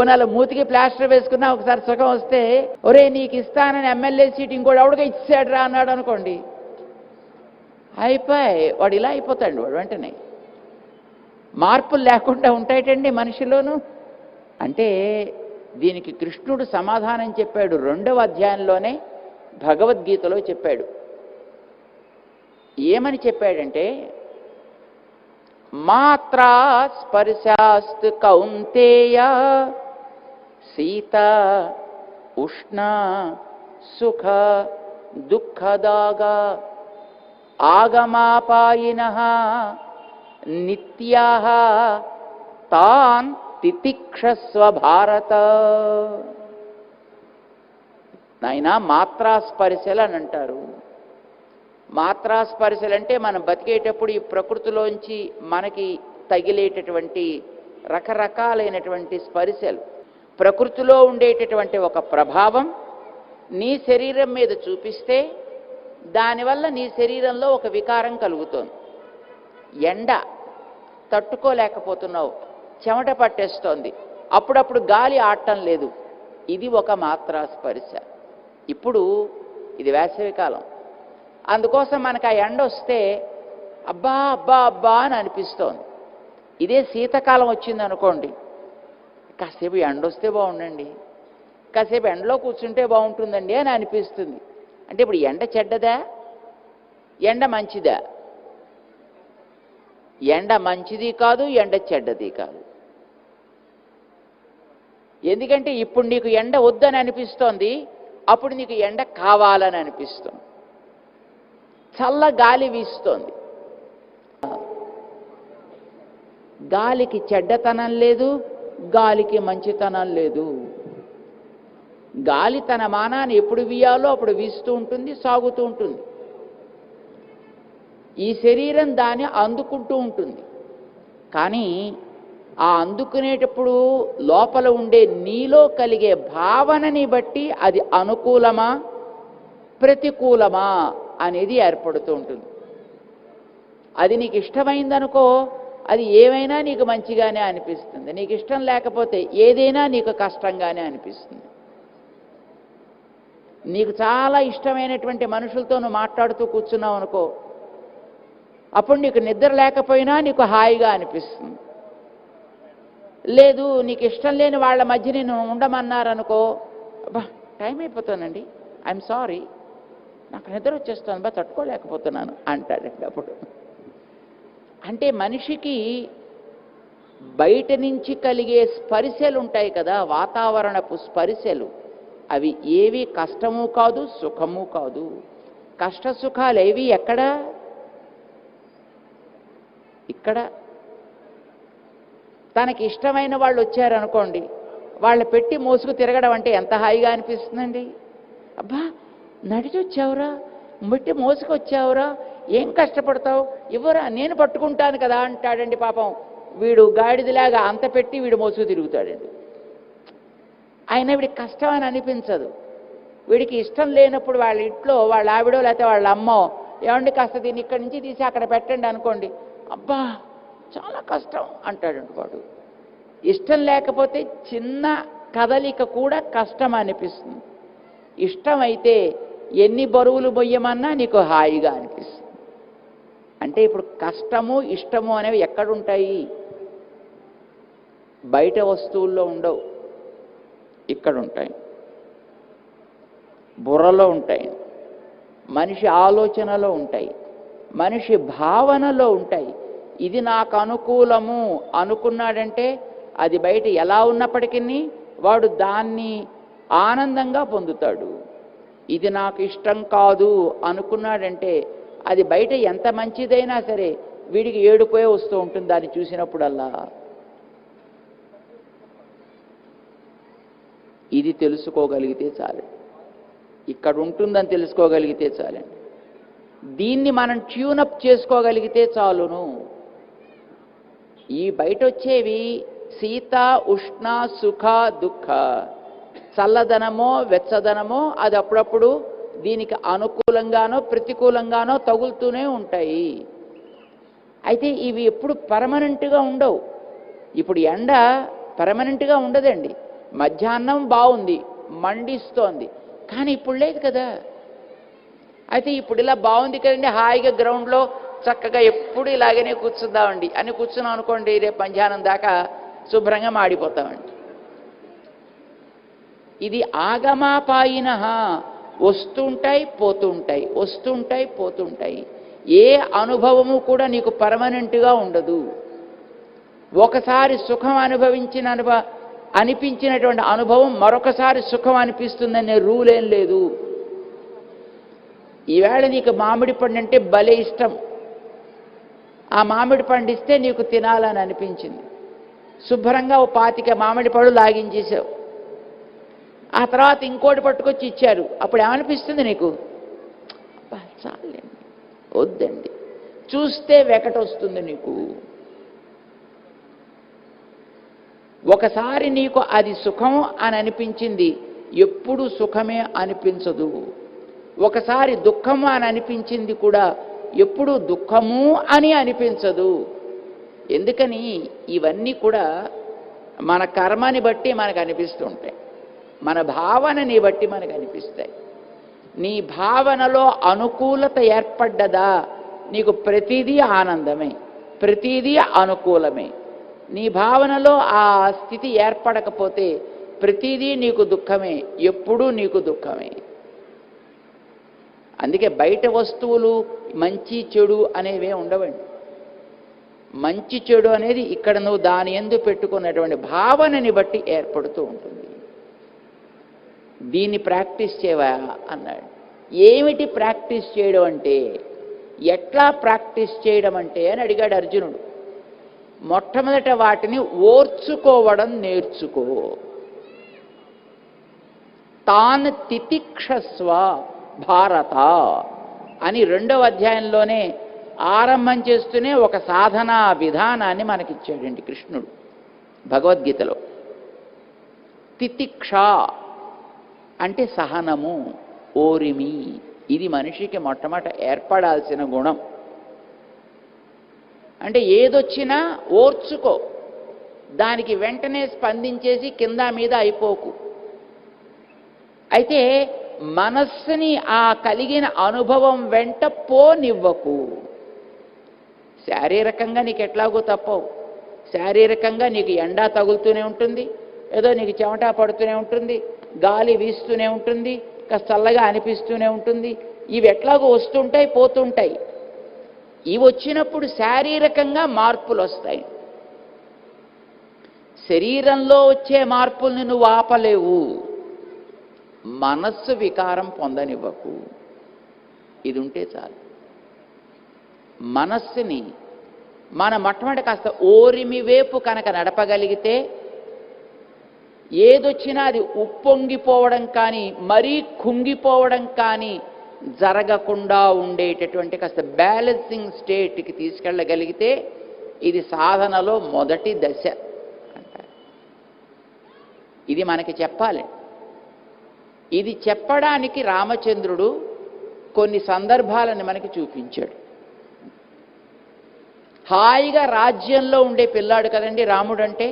కొనాల మూతికి ప్లాస్టర్ వేసుకున్నా ఒకసారి సుఖం వస్తే ఒరే నీకు ఇస్తానని ఎమ్మెల్యే సీట్ ఇంకోటి ఎవడిగా ఇచ్చాడు రా అన్నాడు అనుకోండి. అయిపోయి వాడు ఇలా అయిపోతాడు వాడు వెంటనే. మార్పులు లేకుండా ఉంటాయటండి మనిషిలోను. అంటే దీనికి కృష్ణుడు సమాధానం చెప్పాడు రెండవ అధ్యాయంలోనే భగవద్గీతలో చెప్పాడు. ఏమని చెప్పాడంటే మాత్రా స్పర్శాస్తు కౌంతేయ సీత ఉష్ణ సుఖ దుఃఖదాగా ఆగమాపాయిన నిత్యా తాన్ తితిక్షస్వ భారత నాయనా మాత్రాస్పర్శలు అని అంటారు మాత్రాస్పరిశలు అంటే మనం బతికేటప్పుడు ఈ ప్రకృతిలోంచి మనకి తగిలేటటువంటి రకరకాలైనటువంటి స్పరిశలు. ప్రకృతిలో ఉండేటటువంటి ఒక ప్రభావం నీ శరీరం మీద చూపిస్తే దానివల్ల నీ శరీరంలో ఒక వికారం కలుగుతోంది. ఎండ తట్టుకోలేకపోతున్నావు చెమట పట్టేస్తోంది. అప్పుడప్పుడు గాలి ఆడటం లేదు. ఇది ఒక మాత్రా స్పర్శ ఇప్పుడు ఇది వేసవికాలం అందుకోసం మనకు ఆ ఎండ వస్తే అబ్బా అబ్బా అబ్బా అని అనిపిస్తోంది. ఇదే శీతాకాలం వచ్చింది అనుకోండి కాసేపు ఎండ వస్తే బాగుండండి. కాసేపు ఎండలో కూర్చుంటే బాగుంటుందండి అని అనిపిస్తుంది. అంటే ఇప్పుడు ఎండ చెడ్డదా? ఎండ మంచిదా? ఎండ మంచిది కాదు ఎండ చెడ్డది కాదు. ఎందుకంటే ఇప్పుడు నీకు ఎండ వద్దని అనిపిస్తోంది అప్పుడు నీకు ఎండ కావాలని అనిపిస్తుంది. చల్ల గాలి వీస్తోంది. గాలికి చెడ్డతనం లేదు గాలికి మంచితనం లేదు. గాలి తన మానాన్ని ఎప్పుడు వీయాలో అప్పుడు వీస్తూ ఉంటుంది సాగుతూ ఉంటుంది. ఈ శరీరం దాన్ని అందుకుంటూ ఉంటుంది. కానీ ఆ అందుకునేటప్పుడు లోపల ఉండే నీలో కలిగే భావనని బట్టి అది అనుకూలమా ప్రతికూలమా అనేది ఏర్పడుతూ ఉంటుంది. అది నీకు ఇష్టమైందనుకో అది ఏమైనా నీకు మంచిగానే అనిపిస్తుంది. నీకు ఇష్టం లేకపోతే ఏదైనా నీకు కష్టంగానే అనిపిస్తుంది. నీకు చాలా ఇష్టమైనటువంటి మనుషులతో నువ్వు మాట్లాడుతూ కూర్చున్నావు అనుకో అప్పుడు నీకు నిద్ర లేకపోయినా నీకు హాయిగా అనిపిస్తుంది. లేదు నీకు ఇష్టం లేని వాళ్ళ మధ్య నేను ఉండమన్నారనుకో అబ్బా టైం అయిపోతానండి ఐఎమ్ సారీ నాకు నిద్ర వచ్చేస్తాను బా తట్టుకోలేకపోతున్నాను అంటాడండి అప్పుడు. అంటే మనిషికి బయట నుంచి కలిగే స్పరిశలు ఉంటాయి కదా వాతావరణపు స్పరిశలు. అవి ఏవి కష్టము కాదు సుఖము కాదు. కష్ట సుఖాలు ఏవి ఎక్కడ? ఇక్కడ. తనకి ఇష్టమైన వాళ్ళు వచ్చారనుకోండి వాళ్ళ పెట్టి మోసుకు తిరగడం అంటే ఎంత హాయిగా అనిపిస్తుందండి? అబ్బా నడిచి వచ్చావురా ముట్టి మోసుకొచ్చావురా ఏం కష్టపడతావు? ఇవ్వరా నేను పట్టుకుంటాను కదా అంటాడండి పాపం. వీడు గాడిదలాగా అంత పెట్టి వీడు మోసుకు తిరుగుతాడండి. ఆయన వీడికి కష్టం అని అనిపించదు. వీడికి ఇష్టం లేనప్పుడు వాళ్ళ ఇంట్లో వాళ్ళ ఆవిడో లేకపోతే వాళ్ళ అమ్మో ఏమండి కాస్త దీన్ని ఇక్కడి నుంచి తీసి అక్కడ పెట్టండి అనుకోండి. అబ్బా చాలా కష్టం అంటాడండి వాడు. ఇష్టం లేకపోతే చిన్న కదలిక కూడా కష్టం అనిపిస్తుంది. ఇష్టమైతే ఎన్ని బరువులు మొయ్యమన్నా నీకు హాయిగా అనిపిస్తుంది. అంటే ఇప్పుడు కష్టము ఇష్టము అనేవి ఎక్కడుంటాయి? బయట వస్తువుల్లో ఉండవు. ఇక్కడ ఉంటాయి బుర్రలో ఉంటాయి. మనిషి ఆలోచనలో ఉంటాయి. మనిషి భావనలో ఉంటాయి. ఇది నాకు అనుకూలము అనుకున్నాడంటే అది బయట ఎలా ఉన్నప్పటికీ వాడు దాన్ని ఆనందంగా పొందుతాడు. ఇది నాకు ఇష్టం కాదు అనుకున్నాడంటే అది బయట ఎంత మంచిదైనా సరే వీడికి ఏడుపోయే వస్తూ ఉంటుంది దాన్ని చూసినప్పుడల్లా. ఇది తెలుసుకోగలిగితే చాలు. ఇక్కడ ఉంటుందని తెలుసుకోగలిగితే చాలండి. దీన్ని మనం ట్యూనప్ చేసుకోగలిగితే చాలును. ఈ బయట వచ్చేవి శీత ఉష్ణ సుఖ దుఃఖ. చల్లదనమో వెచ్చదనమో అది అప్పుడప్పుడు దీనికి అనుకూలంగానో ప్రతికూలంగానో తగులుతూనే ఉంటాయి. అయితే ఇవి ఎప్పుడు పర్మనెంట్గా ఉండవు. ఇప్పుడు ఎండ పర్మనెంట్గా ఉండదండి. మధ్యాహ్నం బాగుంది మండిస్తోంది. కానీ ఇప్పుడు లేదు కదా. అయితే ఇప్పుడు ఇలా బాగుంది కదండి హాయిగా గ్రౌండ్లో చక్కగా ఎప్పుడు ఇలాగనే కూర్చుందామండి. అని కూర్చున్నాం అనుకోండి రేపు మధ్యాహ్నం దాకా శుభ్రంగా మాడిపోతామండి. ఇది ఆగమాపాయిన వస్తుంటాయి పోతుంటాయి వస్తుంటాయి పోతుంటాయి. ఏ అనుభవము కూడా నీకు పర్మనెంట్గా ఉండదు. ఒకసారి సుఖం అనుభవించిన అనుభవ అనిపించినటువంటి అనుభవం మరొకసారి సుఖం అనిపిస్తుందనే రూల్ ఏం లేదు. ఈవేళ నీకు మామిడి పండు అంటే భలే ఇష్టం. ఆ మామిడి పండు ఇస్తే నీకు తినాలని అనిపించింది. శుభ్రంగా ఓ పాతిక మామిడి పళ్ళు లాగించేసావు. ఆ తర్వాత ఇంకోటి పట్టుకొచ్చి ఇచ్చారు. అప్పుడు ఏమనిపిస్తుంది నీకు? చాలండి వద్దండి. చూస్తే వెకట వస్తుంది నీకు. ఒకసారి నీకు అది సుఖం అని అనిపించింది. ఎప్పుడు సుఖమే అనిపించదు. ఒకసారి దుఃఖము అని అనిపించింది కూడా ఎప్పుడు దుఃఖము అని అనిపించదు. ఎందుకని? ఇవన్నీ కూడా మన కర్మని బట్టి మనకు అనిపిస్తుంటాయి. మన భావనని బట్టి మనకు అనిపిస్తాయి. నీ భావనలో అనుకూలత ఏర్పడ్డదా? నీకు ప్రతిదీ ఆనందమే ప్రతిదీ అనుకూలమే. నీ భావనలో ఆ స్థితి ఏర్పడకపోతే ప్రతిదీ నీకు దుఃఖమే ఎప్పుడూ నీకు దుఃఖమే. అందుకే బయట వస్తువులు మంచి చెడు అనేవే ఉండవండి. మంచి చెడు అనేది ఇక్కడ నువ్వు దాని ఎందు పెట్టుకున్నటువంటి భావనని బట్టి ఏర్పడుతూ ఉంటుంది. దీన్ని ప్రాక్టీస్ చేయవా? అన్నాడు. ఏమిటి ప్రాక్టీస్ చేయడం అంటే? ఎట్లా ప్రాక్టీస్ చేయడం అంటే అని అడిగాడు అర్జునుడు. మొట్టమొదట వాటిని ఓర్చుకోవడం నేర్చుకో. తాను తితిక్షస్వ భారత అని రెండవ అధ్యాయంలోనే ఆరంభం చేస్తూనే ఒక సాధనా విధానాన్ని మనకిచ్చాడండి కృష్ణుడు భగవద్గీతలో. తితిక్ష అంటే సహనము ఓరిమి. ఇది మనిషికి మొట్టమొదట ఏర్పడాల్సిన గుణం. అంటే ఏదొచ్చినా ఓర్చుకో. దానికి వెంటనే స్పందించేసి కింద మీద అయిపోకు. అయితే మనస్సుని ఆ కలిగిన అనుభవం వెంట పోనివ్వకు. శారీరకంగా నీకు ఎట్లాగో తప్పవు. శారీరకంగా నీకు ఎండా తగులుతూనే ఉంటుంది. ఏదో నీకు చెమట పడుతూనే ఉంటుంది. గాలి వీస్తూనే ఉంటుంది కాస్త చల్లగా అనిపిస్తూనే ఉంటుంది. ఇవి ఎట్లాగో వస్తుంటాయి పోతుంటాయి. ఇవి వచ్చినప్పుడు శారీరకంగా మార్పులు వస్తాయి. శరీరంలో వచ్చే మార్పుల్ని నువ్వు ఆపలేవు. మనస్సు వికారం పొందనివ్వకు. ఇది ఉంటే చాలు. మనస్సుని మన మొట్టమొదటి కాస్త ఓరిమి వైపు కనుక నడపగలిగితే ఏదొచ్చినా అది ఉప్పొంగిపోవడం కానీ మరీ కుంగిపోవడం కానీ జరగకుండా ఉండేటటువంటి కాస్త బ్యాలెన్సింగ్ స్టేట్కి తీసుకెళ్ళగలిగితే ఇది సాధనలో మొదటి దశ ఇది మనకి చెప్పాలి. ఇది చెప్పడానికి రామచంద్రుడు కొన్ని సందర్భాలను మనకి చూపించాడు. హాయిగా రాజ్యంలో ఉండే పిల్లాడు కదండి రాముడు అంటే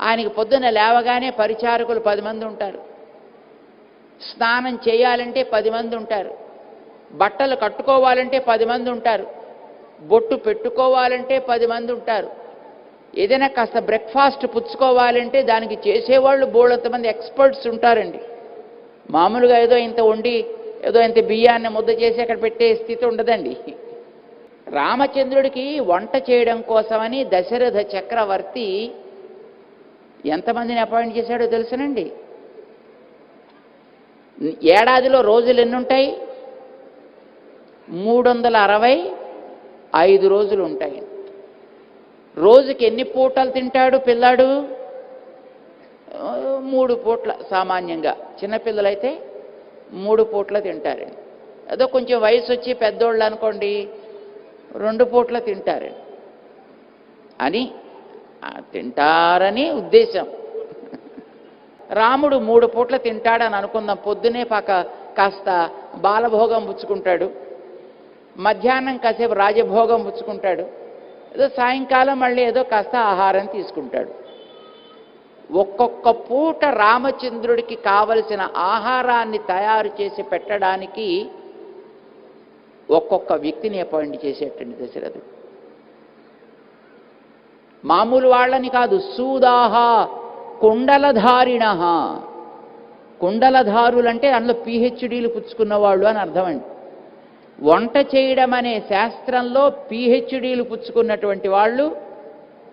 ఆయనకి పొద్దున్న లేవగానే పరిచారకులు పది మంది ఉంటారు. స్నానం చేయాలంటే పది మంది ఉంటారు. బట్టలు కట్టుకోవాలంటే పది మంది ఉంటారు. బొట్టు పెట్టుకోవాలంటే పది మంది ఉంటారు. ఏదైనా కాస్త బ్రేక్ఫాస్ట్ పుచ్చుకోవాలంటే దానికి చేసేవాళ్ళు బోళ్ళంత మంది ఎక్స్పర్ట్స్ ఉంటారండి. మామూలుగా ఏదో ఇంత వండి ఏదో ఇంత బియ్యాన్ని ముద్ద చేసి అక్కడ పెట్టే స్థితి ఉండదండి. రామచంద్రుడికి వంట చేయడం కోసమని దశరథ చక్రవర్తి ఎంతమందిని అపాయింట్ చేశాడో తెలుసునండి. ఏడాదిలో రోజులు ఎన్ని ఉంటాయి? మూడు వందల అరవై ఐదు రోజులు ఉంటాయి. రోజుకి ఎన్ని పూటలు తింటాడు పిల్లాడు? మూడు పూట్ల సామాన్యంగా. చిన్నపిల్లలైతే మూడు పూట్ల తింటారండి ఏదో కొంచెం వయసు వచ్చి పెద్దోళ్ళు అనుకోండి రెండు పూట్ల తింటారండి అని తింటారని ఉద్దేశం. రాముడు మూడు పూట్ల తింటాడని అనుకుందాం. పొద్దునే పాక కాస్త బాలభోగం పుచ్చుకుంటాడు. మధ్యాహ్నం కాసేపు రాజభోగం పుచ్చుకుంటాడు. ఏదో సాయంకాలం మళ్ళీ ఏదో కాస్త ఆహారం తీసుకుంటాడు. ఒక్కొక్క పూట రామచంద్రుడికి కావలసిన ఆహారాన్ని తయారు చేసి పెట్టడానికి ఒక్కొక్క వ్యక్తిని అపాయింట్ చేసేటండి దశరథుడు. మామూలు వాళ్ళని కాదు సూదాహ కుండలధారిణ కుండలధారులంటే అందులో పిహెచ్డీలు పుచ్చుకున్నవాళ్ళు అని అర్థమండి. వంట చేయడం అనే శాస్త్రంలో పిహెచ్డీలు పుచ్చుకున్నటువంటి వాళ్ళు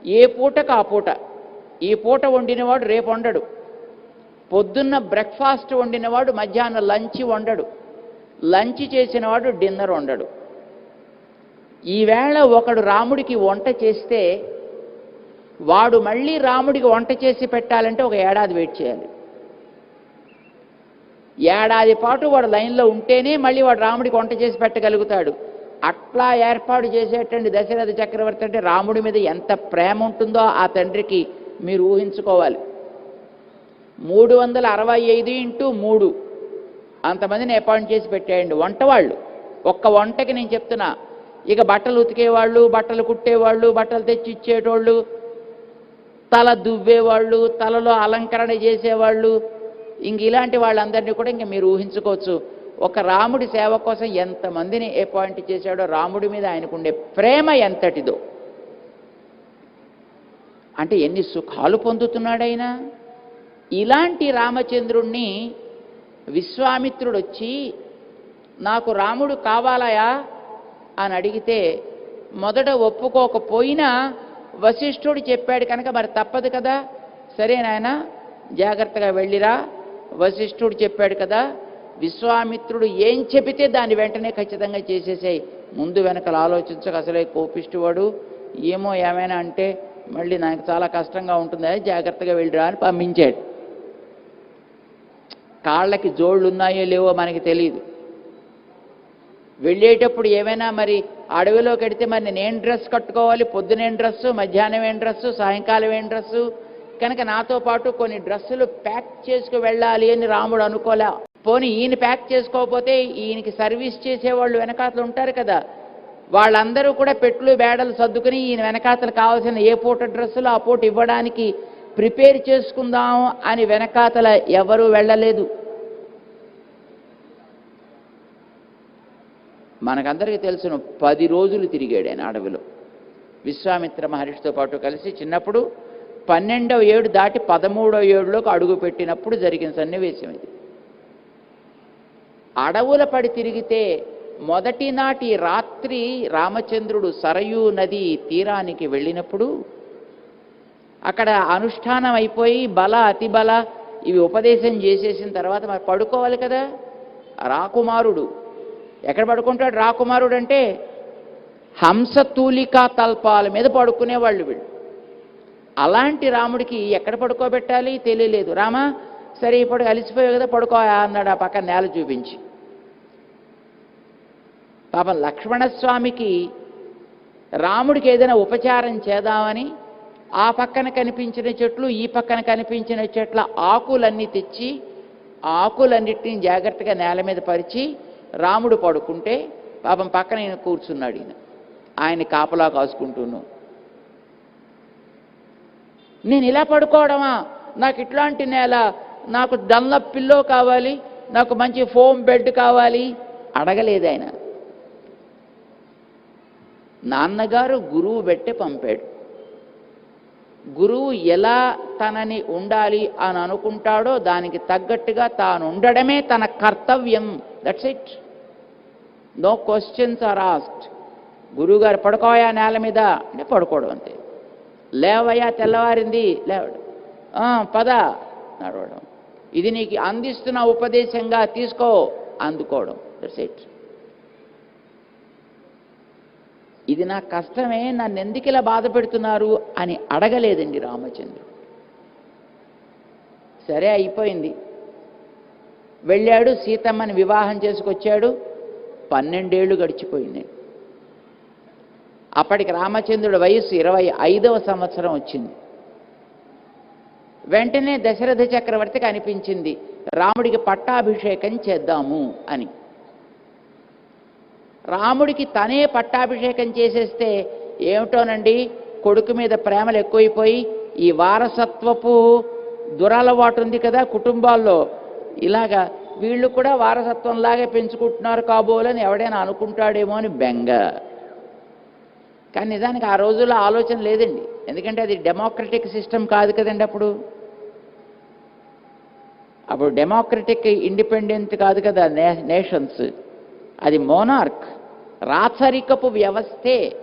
ఏ పూటకు ఆ పూట. ఈ పూట వండినవాడు రేపు వండడు. పొద్దున్న బ్రేక్ఫాస్ట్ వండినవాడు మధ్యాహ్నం లంచ్ వండడు. లంచ్ చేసినవాడు డిన్నర్ వండడు. ఈవేళ ఒకడు రాముడికి వంట చేస్తే వాడు మళ్ళీ రాముడికి వంట చేసి పెట్టాలంటే ఒక ఏడాది వెయిట్ చేయాలి. ఏడాది పాటు వాడు లైన్లో ఉంటేనే మళ్ళీ వాడు రాముడికి వంట చేసి పెట్టగలుగుతాడు. అట్లా ఏర్పాటు చేసేటండి దశరథ చక్రవర్తి అంటే రాముడి మీద ఎంత ప్రేమ ఉంటుందో ఆ తండ్రికి మీరు ఊహించుకోవాలి. మూడు వందల అరవై ఐదు ఇంటూ మూడు. అంతమందిని అపాయింట్ చేసి పెట్టేయండి. వంటవాళ్ళు ఒక్క వంటకి నేను చెప్తున్నా. ఇక బట్టలు ఉతికేవాళ్ళు బట్టలు కుట్టేవాళ్ళు బట్టలు తెచ్చి ఇచ్చేటోళ్ళు తల దువ్వేవాళ్ళు తలలో అలంకరణ చేసేవాళ్ళు. ఇంక ఇలాంటి వాళ్ళందరినీ కూడా ఇంక మీరు ఊహించుకోవచ్చు. ఒక రాముడి సేవ కోసం ఎంతమందిని అపాయింట్ చేశాడో రాముడి మీద ఆయనకుండే ప్రేమ ఎంతటిదో. అంటే ఎన్ని సుఖాలు పొందుతున్నాడైనా. ఇలాంటి రామచంద్రుణ్ణి విశ్వామిత్రుడు వచ్చి నాకు రాముడు కావాలయా? అని అడిగితే మొదట ఒప్పుకోకపోయినా వశిష్ఠుడు చెప్పాడు కనుక మరి తప్పదు కదా? సరే నాయన జాగ్రత్తగా వెళ్ళిరా. వశిష్ఠుడు చెప్పాడు కదా విశ్వామిత్రుడు ఏం చెబితే దాన్ని వెంటనే ఖచ్చితంగా చేసేసాయి. ముందు వెనకలు ఆలోచించక అసలే కోపిష్టివాడు. ఏమో ఏమైనా అంటే మళ్ళీ నాకు చాలా కష్టంగా ఉంటుంది జాగ్రత్తగా వెళ్ళిరా అని పంపించాడు. కాళ్ళకి జోళ్ళు ఉన్నాయో లేవో మనకి తెలియదు. వెళ్ళేటప్పుడు ఏమైనా మరి అడవిలోకి వెడితే మరి నేను ఏం డ్రెస్ కట్టుకోవాలి? పొద్దునేం డ్రెస్సు మధ్యాహ్నం ఏం డ్రెస్సు సాయంకాలం ఏం డ్రెస్సు కనుక నాతో పాటు కొన్ని డ్రెస్సులు ప్యాక్ చేసుకు వెళ్ళాలి అని రాముడు అనుకోలే. పోనీ ఈయన ప్యాక్ చేసుకోకపోతే ఈయనకి సర్వీస్ చేసేవాళ్ళు వెనకాతలు ఉంటారు కదా. వాళ్ళందరూ కూడా పెట్లు బేడలు సర్దుకుని ఈయన వెనకాతలు కావాల్సిన ఏ పూట డ్రెస్సులు ఆ పూట ఇవ్వడానికి ప్రిపేర్ చేసుకుందాం అని వెనకాతల ఎవరూ వెళ్ళలేదు. మనకందరికీ తెలిసిన పది రోజులు తిరిగాడు ఆయన అడవిలో. విశ్వామిత్ర మహర్షితో పాటు కలిసి చిన్నప్పుడు పన్నెండవ ఏడు దాటి పదమూడవ ఏడులోకి అడుగు పెట్టినప్పుడు జరిగిన సన్నివేశం ఇది. అడవుల పడి తిరిగితే మొదటి నాటి రాత్రి రామచంద్రుడు సరయూ నది తీరానికి వెళ్ళినప్పుడు అక్కడ అనుష్ఠానం అయిపోయి బల అతి బల ఇవి ఉపదేశం చేసేసిన తర్వాత మరి పడుకోవాలి కదా? రాకుమారుడు ఎక్కడ పడుకుంటాడు? రాకుమారుడు అంటే హంసతూలికా తల్పాల మీద పడుకునేవాళ్ళు వీళ్ళు. అలాంటి రాముడికి ఎక్కడ పడుకోబెట్టాలి? తెలియలేదు. రామా సరే ఇప్పుడు అలిసిపోయావు కదా పడుకోయా అన్నాడు ఆ పక్కన నేల చూపించి. పాపం లక్ష్మణస్వామికి రాముడికి ఏదైనా ఉపచారం చేద్దామని ఆ పక్కన కనిపించిన చెట్లు ఈ పక్కన కనిపించిన చెట్ల ఆకులన్నీ తెచ్చి ఆకులన్నిటిని జాగ్రత్తగా నేల మీద పరిచి రాముడు పడుకుంటే పాపం పక్కన ఈయన కూర్చున్నాడు ఈయన. ఆయన కాపలా కాసుకుంటూను నేను ఇలా పడుకోవడమా? నాకు ఇట్లాంటి నేల నాకు దల్ల పిల్లో కావాలి నాకు మంచి ఫోమ్ బెడ్ కావాలి అడగలేదు ఆయన. నాన్నగారు గురువు పెట్టి పంపాడు. గురువు ఎలా తనని ఉండాలి అని అనుకుంటాడో దానికి తగ్గట్టుగా తాను ఉండడమే తన కర్తవ్యం. That's it no questions are asked గురువుగారు పడుకోయా నేల మీద? అంటే పడుకోవడం అంతే. లేవయ్యా తెల్లవారింది. లేవడం. పద నడవడం. ఇది నీకు అందిస్తున్న ఉపదేశంగా తీసుకో అందుకోవడం. దట్స్ ఇట్ ఇది నా కష్టమే నన్ను ఎందుకు ఇలా బాధ పెడుతున్నారు అని అడగలేదండి రామచంద్రుడు. సరే అయిపోయింది. వెళ్ళాడు సీతమ్మని వివాహం చేసుకొచ్చాడు. పన్నెండేళ్ళు గడిచిపోయింది. అప్పటికి రామచంద్రుడి వయస్సు ఇరవై ఐదవ సంవత్సరం వచ్చింది. వెంటనే దశరథ చక్రవర్తికి అనిపించింది రాముడికి పట్టాభిషేకం చేద్దాము అని. రాముడికి తనే పట్టాభిషేకం చేసేస్తే ఏమిటోనండి? కొడుకు మీద ప్రేమలు ఎక్కువైపోయి ఈ వారసత్వపు దురలవాటు ఉంది కదా కుటుంబాల్లో. ఇలాగా వీళ్ళు కూడా వారసత్వంలాగే పెంచుకుంటున్నారు కాబోలని ఎవడైనా అనుకుంటాడేమో అని బెంగ. కానీ నిజానికి ఆ రోజుల్లో ఆలోచన లేదండి. ఎందుకంటే అది డెమోక్రటిక్ సిస్టమ్ కాదు కదండి అప్పుడు. అప్పుడు డెమోక్రటిక్ ఇండిపెండెంట్ కాదు కదా నేషన్స్. అది మోనార్క్. రాచరికపు వ్యవస్థే.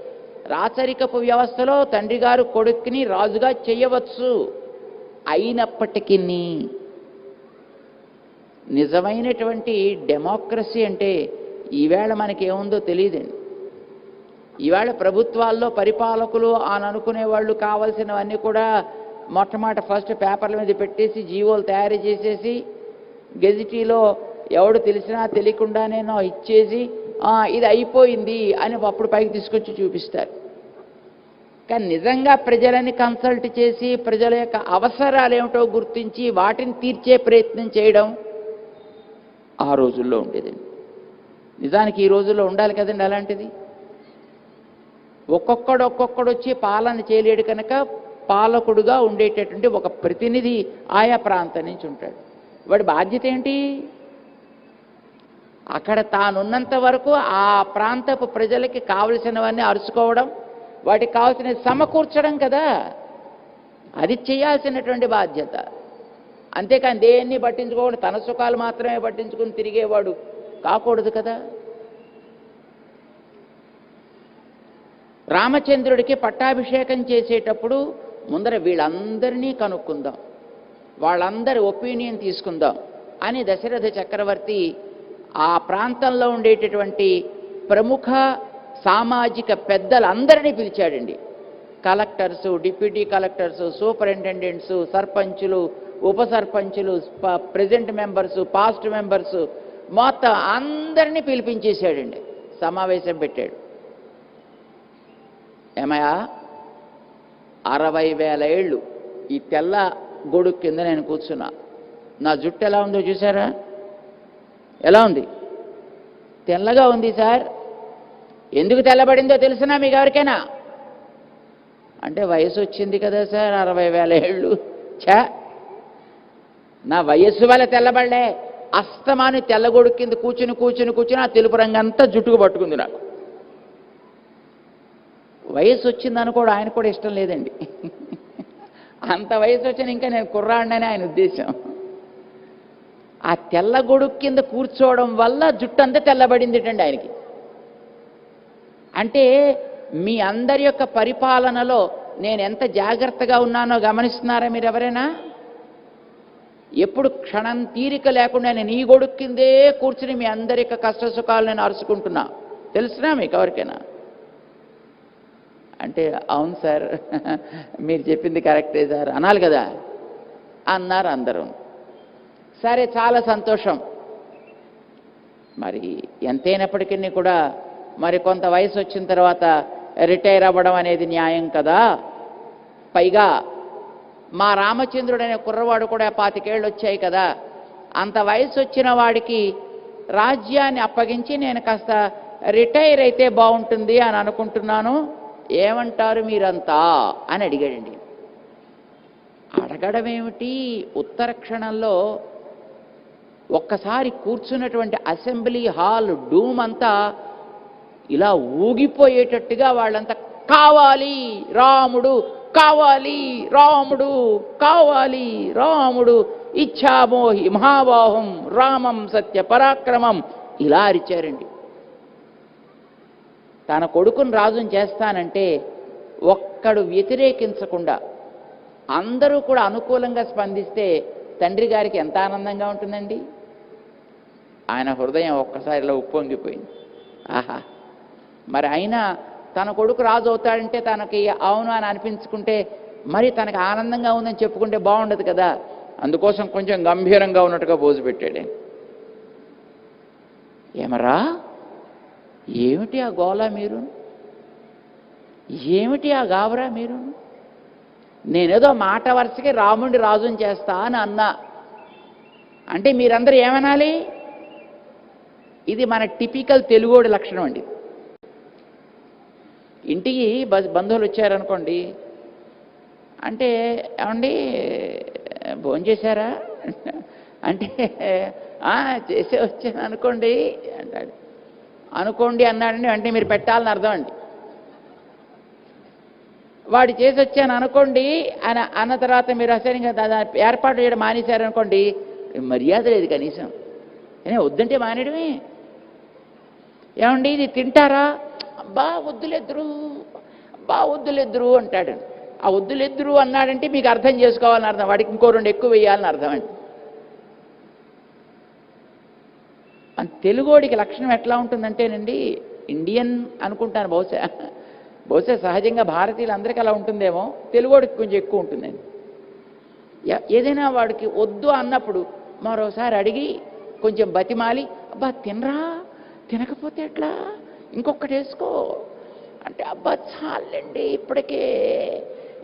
రాచరికపు వ్యవస్థలో తండ్రి గారు కొడుకుని రాజుగా చేయవచ్చు. అయినప్పటికీ నిజమైనటువంటి డెమోక్రసీ అంటే ఈవేళ మనకేముందో తెలియదండి. ఈవేళ ప్రభుత్వాల్లో పరిపాలకులు అని అనుకునే వాళ్ళు కావాల్సినవన్నీ కూడా మొట్టమొదట ఫస్ట్ పేపర్ల మీద పెట్టేసి జీవోలు తయారు చేసేసి గెజిటీలో ఎవడు తెలిసినా తెలియకుండానేనో ఇచ్చేసి ఇది అయిపోయింది అని అప్పుడు పైకి తీసుకొచ్చి చూపిస్తారు. కానీ నిజంగా ప్రజలని కన్సల్ట్ చేసి ప్రజల యొక్క అవసరాలు ఏమిటో గుర్తించి వాటిని తీర్చే ప్రయత్నం చేయడం ఆ రోజుల్లో ఉండేదండి. నిజానికి ఈ రోజుల్లో ఉండాలి కదండి అలాంటిది? ఒక్కొక్కడు ఒక్కొక్కడు వచ్చి పాలన చేయలేడు కనుక పాలకుడుగా ఉండేటటువంటి ఒక ప్రతినిధి ఆయా ప్రాంతం నుంచి ఉంటాడు. వాడి బాధ్యత ఏంటి? అక్కడ తానున్నంత వరకు ఆ ప్రాంతపు ప్రజలకి కావలసినవన్నీ అరుచుకోవడం వాటికి కావాల్సిన సమకూర్చడం కదా. అది చేయాల్సినటువంటి బాధ్యత. అంతేకాని దేన్ని పట్టించుకోకుండా తన సుఖాలు మాత్రమే పట్టించుకుని తిరిగేవాడు కాకూడదు కదా. రామచంద్రుడికి పట్టాభిషేకం చేసేటప్పుడు ముందర వీళ్ళందరినీ కనుక్కుందాం. వాళ్ళందరి ఒపీనియన్ తీసుకుందాం. అని దశరథ చక్రవర్తి ఆ ప్రాంతంలో ఉండేటటువంటి ప్రముఖ సామాజిక పెద్దలందరినీ పిలిచాడండి. కలెక్టర్సు డిప్యూటీ కలెక్టర్సు సూపరింటెండెంట్సు సర్పంచులు ఉప సర్పంచులు ప్రెజెంట్ మెంబర్సు పాస్ట్ మెంబర్సు మొత్తం అందరినీ పిలిపించేశాడండి. సమావేశం పెట్టాడు. ఏమయ్యా? అరవై వేల ఏళ్ళు ఈ తెల్ల గొడుగు కింద నేను కూర్చున్నా. నా జుట్టు ఎలా ఉందో చూసారా ఎలా ఉంది? తెల్లగా ఉంది సార్. ఎందుకు తెల్లబడిందో తెలిసినా మీకు ఎవరికైనా? అంటే వయసు వచ్చింది కదా సార్ అరవై వేల ఏళ్ళు. ఛా! నా వయస్సు వల్ల తెల్లబడలే. అస్తమాని తెల్లగొడుగు కింద కూర్చుని కూర్చుని కూర్చుని ఆ తెలుపు రంగు అంతా జుట్టుకు పట్టుకుంది నాకు. వయసు వచ్చిందని కూడా ఆయన కూడా ఇష్టం లేదండి. అంత వయసు వచ్చిన ఇంకా నేను కుర్రాడినని ఆయన ఉద్దేశం. ఆ తెల్ల గొడుగు కింద కూర్చోవడం వల్ల జుట్టు అంతా తెల్లబడిందిటండి ఆయనకి. అంటే మీ అందరి యొక్క పరిపాలనలో నేను ఎంత జాగ్రత్తగా ఉన్నానో గమనిస్తున్నారా మీరు ఎవరైనా? ఎప్పుడు క్షణం తీరిక లేకుండా నేను ఈ గొడుగు కిందే కూర్చుని మీ అందరి యొక్క కష్ట సుఖాలు నేను అరుచుకుంటున్నా. తెలుసునా మీకు ఎవరికైనా? అంటే అవును సార్ మీరు చెప్పింది కరెక్టే సార్ అనాలి కదా? అన్నారు అందరూ. సరే చాలా సంతోషం. మరి ఎంతైనప్పటికీ కూడా మరి కొంత వయసు వచ్చిన తర్వాత రిటైర్ అవ్వడం అనేది న్యాయం కదా? పైగా మా రామచంద్రుడు అనే కుర్రవాడు కూడా పాతికేళ్ళు వచ్చాయి కదా. అంత వయసు వచ్చిన వాడికి రాజ్యాన్ని అప్పగించి నేను కాస్త రిటైర్ అయితే బాగుంటుంది అని అనుకుంటున్నాను. ఏమంటారు మీరంతా? అని అడిగాడండి. అడగడం ఏమిటి ఉత్తర క్షణంలో ఒక్కసారి కూర్చున్నటువంటి అసెంబ్లీ హాల్ డూమ్ అంతా ఇలా ఊగిపోయేటట్టుగా వాళ్ళంతా కావాలి రాముడు కావాలి రాముడు కావాలి రాముడు ఇచ్ఛామోహి మహాబాహం రామం సత్య పరాక్రమం ఇలా అరిచారండి. తన కొడుకుని రాజుని చేస్తానంటే ఒక్కడు వ్యతిరేకించకుండా అందరూ కూడా అనుకూలంగా స్పందిస్తే తండ్రి గారికి ఎంత ఆనందంగా ఉంటుందండి? ఆయన హృదయం ఒక్కసారిలో ఉప్పొంగిపోయింది. ఆహా. మరి అయినా తన కొడుకు రాజు అవుతాడంటే తనకి అవును అని అనిపించుకుంటే మరి తనకి ఆనందంగా ఉందని చెప్పుకుంటే బాగుండదు కదా. అందుకోసం కొంచెం గంభీరంగా ఉన్నట్టుగా పోజు పెట్టాడు ఏమరా? ఏమిటి ఆ గోల మీరు? ఏమిటి ఆ గాబరా మీరు? నేనేదో మాట వరుసకి రాముడి రాజుని చేస్తా అని అన్నా. అంటే మీరందరూ ఏమనాలి? ఇది మన టిపికల్ తెలుగోడి లక్షణం అండి. ఇంటికి బంధువులు వచ్చారనుకోండి అంటే ఏమండి భోంచేశారా అంటే చేసే వచ్చాను అనుకోండి అంటాడు. అనుకోండి అన్నాడండి అంటే మీరు పెట్టాలని అర్థం అండి. వాడు చేసి వచ్చాను అనుకోండి అని అన్న తర్వాత మీరు అసలు ఇంకా దాని ఏర్పాటు చేయడం మానేశారనుకోండి మర్యాద లేదు కనీసం. ఏ వద్దంటే మానేయడమే? ఏమండి ఇది తింటారా? అబ్బా వద్దులెద్దురు అబ్బా వద్దులెద్దురు అంటాడు. ఆ వద్దులెద్దురు అన్నాడంటే మీకు అర్థం చేసుకోవాలని అర్థం వాడికి ఇంకో రెండు ఎక్కువ వేయాలని అర్థం అండి. తెలుగోడికి లక్షణం ఎట్లా ఉంటుందంటేనండి ఇండియన్ అనుకుంటాను బహుశా. బహుశా సహజంగా భారతీయులందరికీ అలా ఉంటుందేమో తెలుగోడికి కొంచెం ఎక్కువ ఉంటుందండి. ఎ- ఏదైనా వాడికి వద్దు అన్నప్పుడు మరోసారి అడిగి కొంచెం బతిమాలి అబ్బా తినరా? తినకపోతే ఎట్లా? ఇంకొకటి వేసుకో. అంటే అబ్బా చాలండి ఇప్పటికే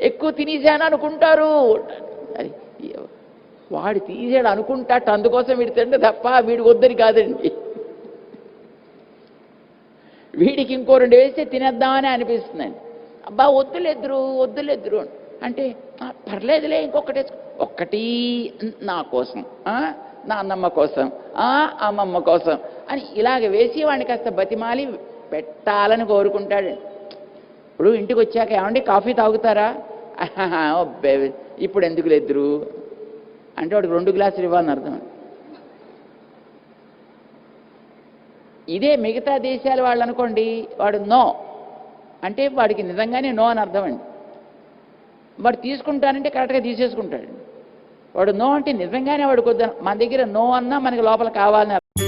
ఎక్కువ తినేసాను అనుకుంటారు. అది వాడు తీసాడు అనుకుంటాట అందుకోసం వీడు తింటే తప్ప వీడికి వద్దని కాదండి. వీడికి ఇంకో రెండు వేస్తే తినేద్దామని అనిపిస్తుందండి. అబ్బా వద్దులెద్దురు వద్దులెద్దురు అంటే పర్లేదులే ఇంకొకటి వేసుకో." ఒక్కటి నా కోసం ఆ, నా అన్నమ్మ కోసం ఆ, అమ్మమ్మ కోసం. అని ఇలాగ వేసి వాడిని కాస్త బతిమాలి పెట్టాలని కోరుకుంటాడండి ఇప్పుడు ఇంటికి వచ్చాక ఏమండి కాఫీ తాగుతారా? ఇప్పుడు ఎందుకు లేదురు అంటే వాడికి రెండు గ్లాసులు ఇవ్వాలని అర్థం. ఇదే మిగతా దేశాల వాళ్ళు అనుకోండి వాడు నో. అంటే వాడికి నిజంగానే నో అని అర్థం అండి. వాడు తీసుకుంటానంటే కరెక్ట్గా తీసేసుకుంటాడు. వాడు నో అంటే నిజంగానే వాడు కొద్ది మన దగ్గర నో అన్నా మనకి లోపల కావాలని అర్థం.